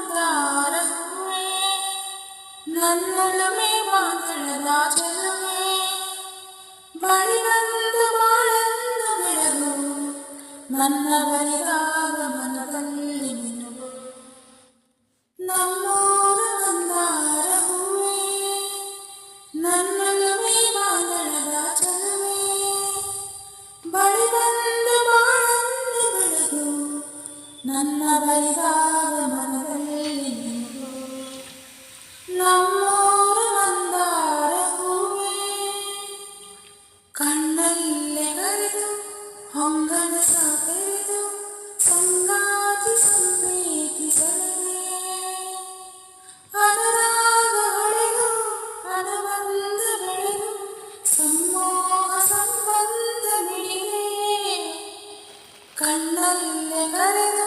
നമ്മോരമന്താരമേ നന്നുലമേ മാതൃനാചലമേ വഴിവന്തമാണെന്ന് വിളകൂ നന്നവരിതാകമനതല്ലേ ನನ್ನ ಬರಿದಾದ ಮನದಲ್ಲಿ ಮಿನುಗು ನಮ್ಮೋರ ಮಂದಾರ ಹೂವೇ ಕಣ್ಣಲ್ಲೇ ಕರೆದು ಹೊಂಗನ ಸಾಕೆರೆದು ಸಂಗಾತಿ ಸಂಪ್ರೀತಿಸಲೇ ಅನುರಾಗ ಹೊಳೆದು ಅನುಬಂಧ ಬೆಳೆದು ಸಮ್ಮೋಹ ಸಂಬಂಧ ಮಿಡಿದೆ ಕಣ್ಣಲ್ಲೇ ಕರೆದು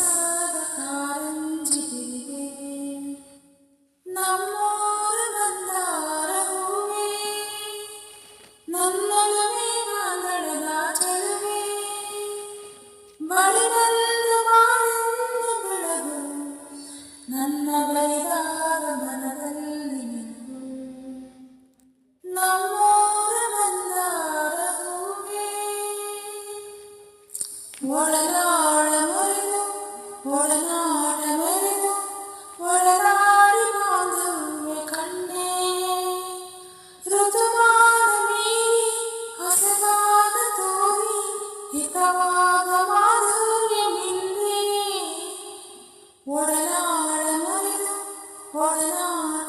ಮಾಧುರ್ಯ ಮಿಂದೆ ಒಡನಾಡ ಮುರಿದು ಒಡನಾಡ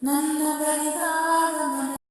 何のが